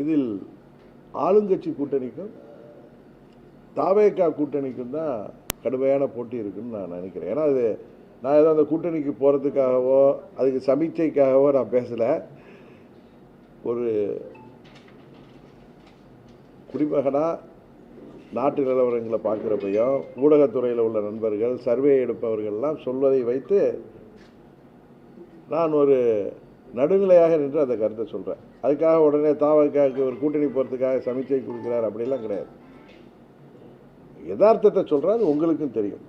இதில் ஆளுங்கட்சி கூட்டணிக்கும் தாவேக்கா கூட்டணிக்கும் தான் கடுமையான போட்டி இருக்குன்னு நான் நினைக்கிறேன். ஏன்னா அது நான் ஏதோ அந்த கூட்டணிக்கு போகிறதுக்காகவோ அதுக்கு சமீட்சைக்காகவோ நான் பேசலை. ஒரு குடிமகனாக நாட்டு நிலவரங்களை பார்க்குறப்பையும் ஊடகத்துறையில் உள்ள நண்பர்கள் சர்வே எடுப்பவர்கள்லாம் சொல்வதை வைத்து நான் ஒரு நடுநிலையாக நின்று அந்த கருத்தை சொல்கிறேன் அதுக்காக உடனே தாவக்காவுக்கு ஒரு கூட்டணி போகிறதுக்காக சமீட்சை கொடுக்குறார் அப்படிலாம் கிடையாது. யதார்த்தத்தை சொல்கிறேன் அது உங்களுக்கும் தெரியும்.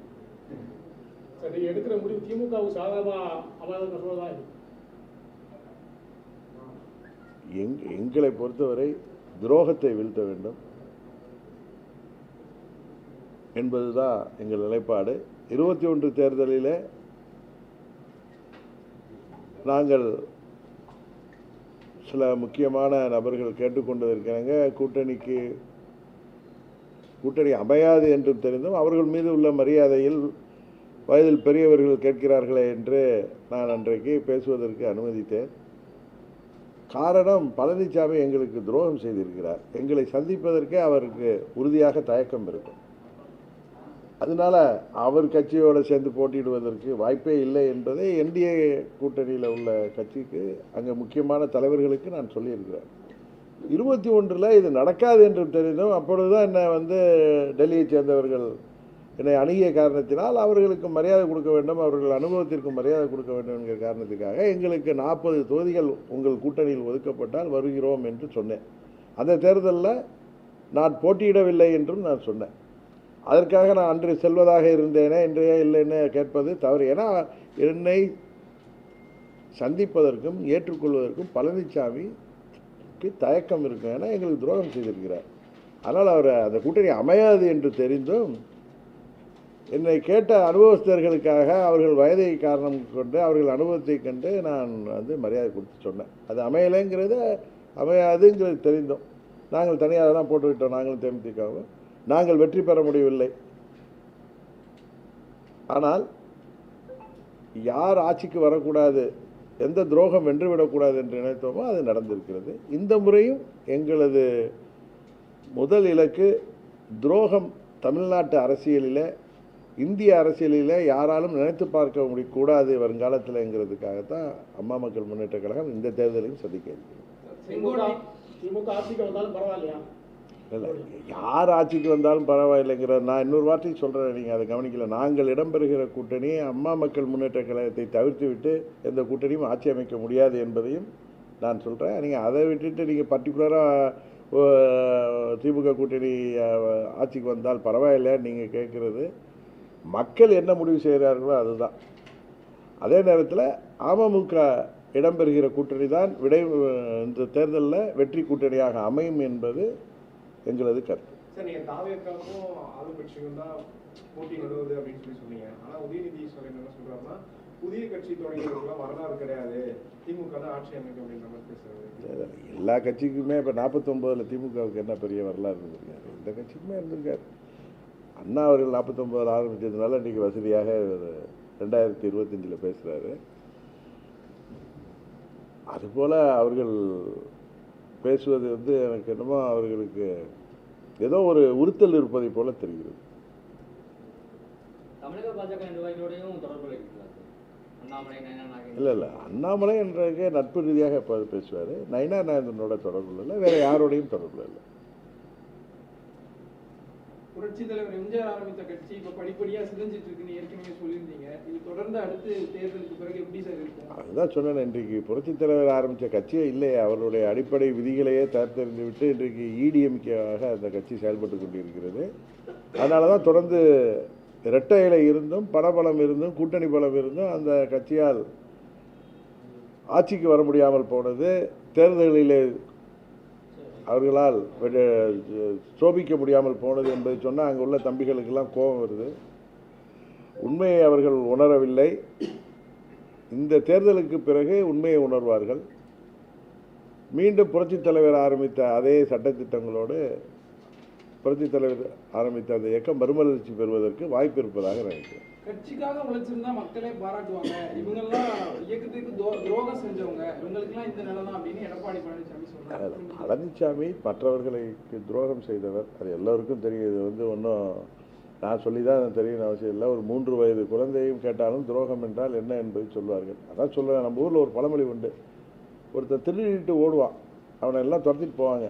எங் எங்களை பொறுத்தவரை துரோகத்தை வீழ்த்த வேண்டும். என்பதுதான் எங்கள் நிலைப்பாடு. இருபத்தி ஒன்று தேர்தலிலே நாங்கள் சில முக்கியமான நபர்கள் கேட்டுக்கொண்டிருக்கிறாங்க கூட்டணிக்கு கூட்டணி அமையாது என்றும் தெரிந்தும் அவர்கள் மீது உள்ள மரியாதையில் வயதில் பெரியவர்கள் கேட்கிறார்களே என்று நான் அன்றைக்கு பேசுவதற்கு அனுமதித்தேன். காரணம் பழனிசாமி எங்களுக்கு துரோகம் செய்திருக்கிறார். எங்களை சந்திப்பதற்கே அவருக்கு உறுதியாக தயக்கம் இருக்கும். அதனால அவர் கட்சியோடு சேர்ந்து போட்டியிடுவதற்கு வாய்ப்பே இல்லை என்பதை என்டிஏ கூட்டணியில் உள்ள கட்சிக்கு அங்கே முக்கியமான தலைவர்களுக்கு நான் சொல்லியிருக்கிறேன். இருபத்தி ஒன்றில் இது நடக்காது என்று தெரிந்தும் அப்பொழுதுதான் என்னை வந்து டெல்லியைச் சேர்ந்தவர்கள் என்னை அணுகிய காரணத்தினால் அவர்களுக்கு மரியாதை கொடுக்க வேண்டும் அவர்கள் அனுபவத்திற்கு மரியாதை கொடுக்க வேண்டும் என்கிற காரணத்துக்காக எங்களுக்கு நாற்பது தொகுதிகள் உங்கள் கூட்டணியில் ஒதுக்கப்பட்டால் வருகிறோம் என்று சொன்னேன். அந்த தேர்தலில் நான் போட்டியிடவில்லை என்றும் நான் சொன்னேன். அதற்காக நான் அன்று செல்வதாக இருந்தேனே இன்றைய இல்லைன்னு கேட்பது தவறு. ஏன்னா என்னை சந்திப்பதற்கும் ஏற்றுக்கொள்வதற்கும் பழனிசாமிக்கு தயக்கம் இருக்கும். ஏன்னா எங்களுக்கு துரோகம் செய்திருக்கிறார். ஆனால் அவர் அந்த கூட்டணி அமையாது என்று தெரிந்தும் என்னை கேட்ட அனுபவஸ்தர்களுக்காக அவர்கள் வயதை காரணம் கொண்டு அவர்கள் அனுபவத்தை கண்டு நான் வந்து மரியாதை கொடுத்து சொன்னேன். அது அமையலைங்கிறது அமையாதுங்கிறது தெரிந்தோம். நாங்கள் தனியாக தான் போட்டுவிட்டோம் நாங்களும் தேமுதிகவும் நாங்கள் வெற்றி பெற முடியவில்லை. ஆனால் யார் ஆட்சிக்கு வரக்கூடாது எந்த துரோகம் வென்றுவிடக்கூடாது என்று நினைத்தோமோ அது நடந்திருக்கிறது. இந்த முறையும் எங்களது முதல் இலக்கு துரோகம் தமிழ்நாட்டு அரசியலில் இந்திய அரசியலில் யாராலும் நினைத்து பார்க்க முடியக்கூடாது வருங்காலத்தில்ங்கிறதுக்காகத்தான் அம்மா மக்கள் முன்னேற்ற கழகம் இந்த தேர்தலையும் சந்திக்க இருக்கிறது. இல்லை யார் ஆட்சிக்கு வந்தாலும் பரவாயில்லைங்கிற நான் இன்னொரு வார்த்தையும் சொல்கிறேன் நீங்கள் அதை கவனிக்கல. நாங்கள் இடம்பெறுகிற கூட்டணி அம்மா மக்கள் முன்னேற்ற கழகத்தை தவிர்த்து விட்டு எந்த கூட்டணியும் ஆட்சி அமைக்க முடியாது என்பதையும் நான் சொல்கிறேன் நீங்கள் அதை விட்டுட்டு நீங்கள் பர்டிகுலராக திமுக கூட்டணி ஆட்சிக்கு வந்தால் பரவாயில்லையா நீங்கள் கேட்குறது. மக்கள் என்ன முடிவு செய்கிறார்களோ அதுதான். அதே நேரத்தில் அமமுக இடம்பெறுகிற கூட்டணி தான் விடை இந்த தேர்தலில் வெற்றி கூட்டணியாக அமையும் என்பது எங்களது கருத்து. எல்லா கட்சிக்குமே இப்போ நாற்பத்தொம்போதில் திமுகவுக்கு என்ன பெரிய வரலாறு இருந்திருக்காரு இந்த கட்சிக்குமே இருந்திருக்காரு. அண்ணா அவர்கள் நாற்பத்தொம்போதில் ஆரம்பித்ததுனால இன்றைக்கி வசதியாக ரெண்டாயிரத்தி இருபத்தஞ்சில் பேசுகிறாரு அதுபோல் அவர்கள் பேசுவது வந்து எனக்கு என்னமோ அவர்களுக்கு ஏதோ ஒரு உறுத்தல் இருப்பதை போல தெரிகிறது. நயனா இல்லை இல்லை. அண்ணாமலை என்றே நட்பு ரீதியாக எப்போது பேசுவார்? நைனா நாயந்தனோட தொடர்புல இல்லை வேறு யாரோடையும் தொடர்புல இல்லை? புரட்சி தலைவர் எம்ஜிஆர் ஆரம்பித்த கட்சி இப்ப படிப்படியா சிதைஞ்சிட்டு இருக்குன்னு ஏற்கனவே சொல்லியிருந்தீங்க. இது தொடர்ந்து அடுத்து தேர்தலுக்கு பிறகு எப்படி சார் இருக்கும்? அதுதான் சொன்னேன் இன்றைக்கு புரட்சி தலைவர் ஆரம்பித்த கட்சியே இல்லையே. அவருடைய அடிப்படை விதிகளையே தற்தெறிந்து விட்டு இன்றைக்கு இடிஎம்கேவாக அந்த கட்சி செயல்பட்டு கொண்டிருக்கிறது. அதனால தான் தொடர்ந்து இரட்டை இலை இருந்தும் பணபலம் இருந்தும் கூட்டணி பலம் இருந்தும் அந்த கட்சியால் ஆட்சிக்கு வர முடியாமல் போனது. தேர்தலிலே அவர்களால் சோபிக்க முடியாமல் போனது என்பதை சொன்னால் அங்கே உள்ள தம்பிகளுக்கெல்லாம் கோபம் வருது. உண்மையை அவர்கள் உணரவில்லை. இந்த தேர்தலுக்கு பிறகு உண்மையை உணர்வார்கள். மீண்டும் புரட்சித் தலைவர் ஆரம்பித்த அதே சட்டத்திட்டங்களோடு புரட்சித் தலைவர் ஆரம்பித்த அந்த இயக்கம் மறுமலர்ச்சி பெறுவதற்கு வாய்ப்பு இருப்பதாக நினைக்கிறேன். கட்சிக்காக உழைச்சிருந்தா மக்களே பாராட்டுவாங்க. இவங்கெல்லாம் இயக்கத்துக்கு துரோகம் செஞ்சவங்க. இவங்களுக்கெல்லாம் இந்த நிலை தான் அப்படின்னு எடப்பாடி பழனிசாமி சொல்றாரு. பழனிசாமி மற்றவர்களுக்கு துரோகம் செய்தவர். அது எல்லோருக்கும் தெரியும். இது வந்து ஒன்றும் நான் சொல்லி தான் தெரியும் அவசியம் இல்லை. ஒரு மூன்று வயது குழந்தையும் கேட்டாலும் துரோகம் என்றால் என்ன என்பதை சொல்வார்கள். அதான் சொல்லுவேன் நம்ம ஊரில் ஒரு பழமொழி உண்டு. ஒருத்தர் திருடிட்டு ஓடுவான். அவனை எல்லாம் துரத்திட்டு போவாங்க.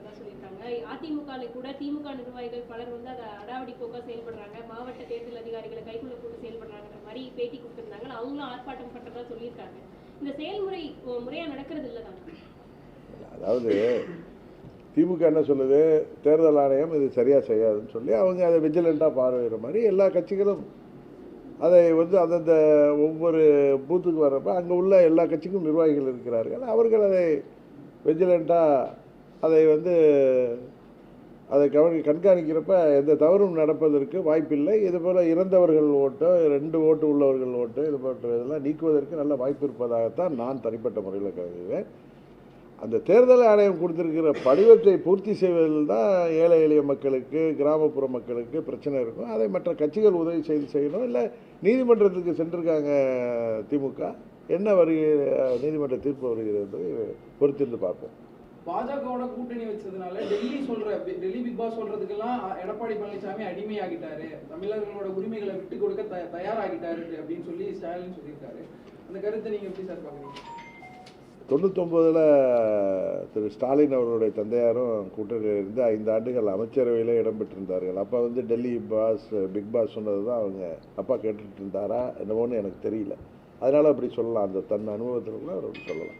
அதிமுகவில் கூட திமுக நிர்வாகிகள் பலர் வந்து அதை அடாவடி போக்கா செயல்படுறாங்க. மாவட்ட தேர்தல் அதிகாரிகளை கைக்குள்ள போட்டு செயல்படுறாங்கிற மாதிரி பேட்டி கொடுத்துருந்தாங்க. அவங்களும் ஆர்ப்பாட்டம் பண்றதா சொல்லியிருக்காங்க. இந்த செயல்முறை முறையாக முறையா நடக்கிறது இல்லதாங்க அதாவது திமுக என்ன சொல்லுது? தேர்தல் ஆணையம் இது சரியாக செய்யாதுன்னு சொல்லி அவங்க அதை விஜிலண்ட்டாக பார்வையிற மாதிரி எல்லா கட்சிகளும் அதை வந்து அந்தந்த ஒவ்வொரு பூத்துக்கு வர்றப்ப அங்கே உள்ள எல்லா கட்சிக்கும் நிர்வாகிகள் இருக்கிறார்கள். அவர்கள் அதை விஜிலண்ட்டாக அதை வந்து அதை கவனி கண்காணிக்கிறப்ப எந்த தவறும் நடப்பதற்கு வாய்ப்பில்லை. இதுபோல் இறந்தவர்கள் ஓட்டோ ரெண்டு ஓட்டு உள்ளவர்கள் ஓட்டோ இது போன்ற இதெல்லாம் நீக்குவதற்கு நல்ல வாய்ப்பு இருப்பதாகத்தான் நான் தனிப்பட்ட முறையில் கருதுகிறேன். அந்த தேர்தல் ஆணையம் கொடுத்துருக்கிற படிவத்தை பூர்த்தி செய்வதில் தான் ஏழை எளிய மக்களுக்கு கிராமப்புற மக்களுக்கு பிரச்சனை இருக்கும். அதை மற்ற கட்சிகள் உதவி செய்து செய்யணும். இல்லை நீதிமன்றத்துக்கு சென்றிருக்காங்க திமுக என்ன வருகிற நீதிமன்ற தீர்ப்பு வருகிறது என்பதை பொறுத்திருந்து பார்ப்போம். பாஜகவோட கூட்டணி வச்சதுனால டெல்லி சொல்ற டெல்லி பிக் பாஸ் சொல்றதுக்கெல்லாம் எடப்பாடி பழனிசாமி அடிமையாகிட்டாரு. தமிழர்களோட உரிமைகளை விட்டு கொடுக்க த- தயாராகிட்டாரு அப்படின்னு சொல்லி ஸ்டாலின் சொல்லியிருக்காரு. அந்த கருத்தை நீங்க எப்படி சார் பாக்குறீங்க தொண்ணூத்தொம்போதில் திரு ஸ்டாலின் அவர்களுடைய தந்தையாரும் கூட்டணியில் இருந்து ஐந்து ஆண்டுகள் அமைச்சரவையில் இடம்பெற்றிருந்தார்கள் அப்போ வந்து டெல்லி பாஸ் பிக் பாஸ் சொன்னது தான் அவங்க அப்பா கேட்டுட்டு இருந்தாரா என்னவோன்னு எனக்கு தெரியல. அதனால் அப்படி சொல்லலாம். அந்த தன் அனுபவத்தில் கூட அவர் சொல்லலாம்.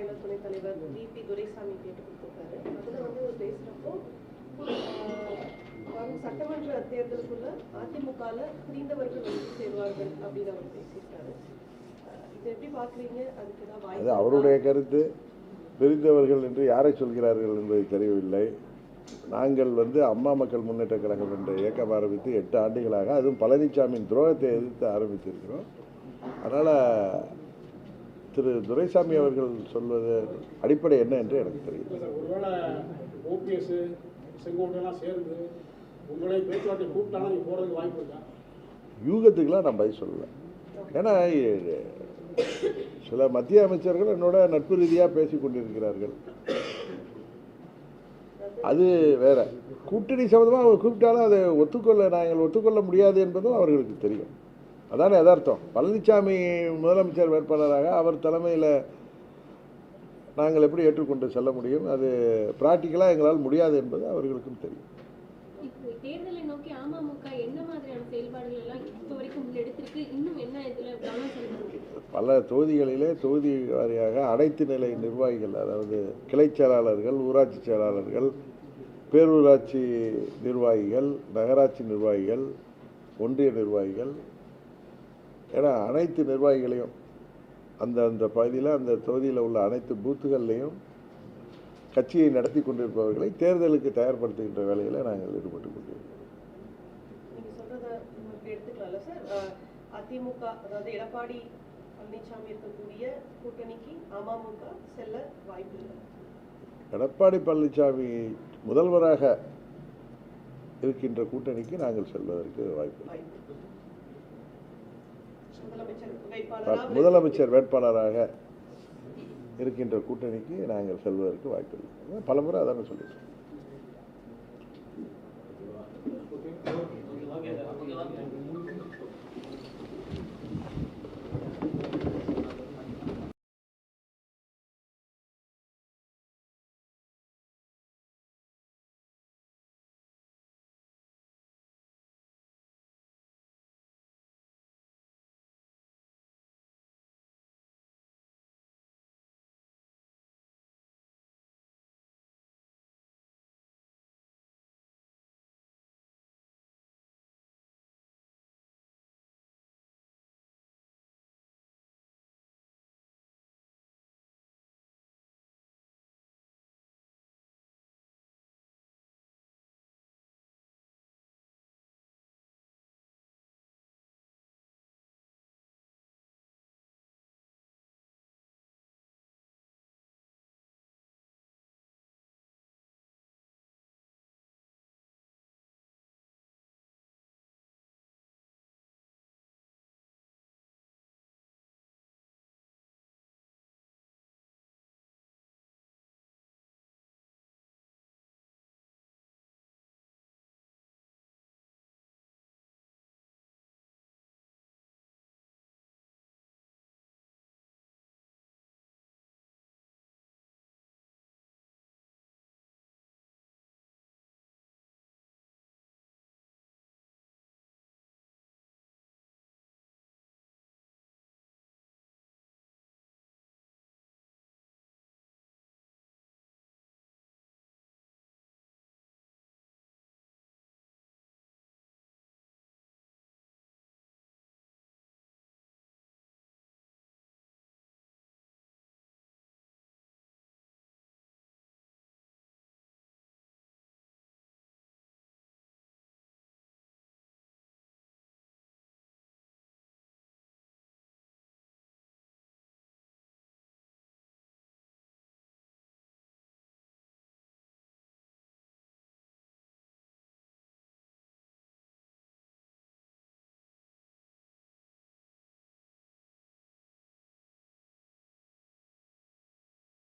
மாநில துணைத் தலைவர் விபி துரைசாமி கேட்டு கொடுத்திருக்காரு. அதுல வந்து அவர் பேசுறப்போ அஹ், வரும் சட்டமன்ற தேர்தலுக்குள்ள அதிமுகல பிரிந்தவர்கள் வந்து சேருவார்கள் அப்படின்னு அவர் பேசியிருக்காரு. அஹ், இதை எப்படி பாக்குறீங்க அதுக்கு ஏதாவது வாய்ப்பு அது? அவருடைய கருத்து. பிரிந்தவர்கள் என்று யாரை சொல்கிறார்கள் என்பது தெரியவில்லை. நாங்கள் வந்து அம்மா மக்கள் முன்னேற்ற கழகம் என்ற இயக்கம் ஆரம்பித்து எட்டு ஆண்டுகளாக அதுவும் பழனிசாமியின் துரோகத்தை எதிர்த்து ஆரம்பித்திருக்கிறோம். அதனால் திரு துரைசாமி அவர்கள் சொல்வது அடிப்படை என்ன என்று எனக்கு தெரியும். யூகத்துக்கெல்லாம் நான் பதில் சொல்லலை. ஏன்னா சில மத்திய அமைச்சர்கள் என்னோட நட்பு ரீதியாக பேசி கொண்டிருக்கிறார்கள். அது வேற. கூட்டணி சம்மந்தமாக அவங்க கூப்பிட்டாலும் அதை ஒத்துக்கொள்ள நாங்கள் ஒத்துக்கொள்ள முடியாது என்பதும் அவர்களுக்கு தெரியும். அதானே யதார்த்தம். பழனிசாமி முதலமைச்சர் வேட்பாளராக அவர் தலைமையில் நாங்கள் எப்படி ஏற்றுக்கொண்டு செல்ல முடியும்? அது ப்ராக்டிக்கலாக எங்களால் முடியாது என்பது அவர்களுக்கும் தெரியும். இப்போ தேர்தலை நோக்கி அமமுக என்ன மாதிரியான செயல்பாடுகள் எல்லாம் இப்போ வரைக்கும் முன்னெடுத்திருக்கு? இன்னும் என்ன இதுல கவனம் செலுத்தணும் பல தொகுதிகளிலே தொகுதி வாரியாக அனைத்து நிலை நிர்வாகிகள் அதாவது கிளை செயலாளர்கள் ஊராட்சி செயலாளர்கள் பேரூராட்சி நிர்வாகிகள் நகராட்சி நிர்வாகிகள் ஒன்றிய நிர்வாகிகள் ஏன்னா அனைத்து நிர்வாகிகளையும் அந்த அந்த பகுதியில் அந்த தொகுதியில் உள்ள அனைத்து பூத்துகள்லையும் கட்சியை நடத்தி கொண்டிருப்பவர்களை தேர்தலுக்கு தயார்படுத்துகின்ற வேலையில் நாங்கள் ஈடுபட்டு கொண்டிருக்கிறோம். அதிமுக அதாவது எடப்பாடி பழனிசாமி இருக்கக்கூடிய கூட்டணிக்கு அமமுக செல்ல வாய்ப்பு எடப்பாடி பழனிசாமி முதல்வராக இருக்கின்ற கூட்டணிக்கு நாங்கள் செல்வதற்கு வாய்ப்பு முதலமைச்சர் வேட்பாளராக இருக்கின்ற கூட்டணிக்கு நாங்கள் செல்வதற்கு வாய்ப்பில்லை பலமுறை அதான சொல்லியிருக்கோம்.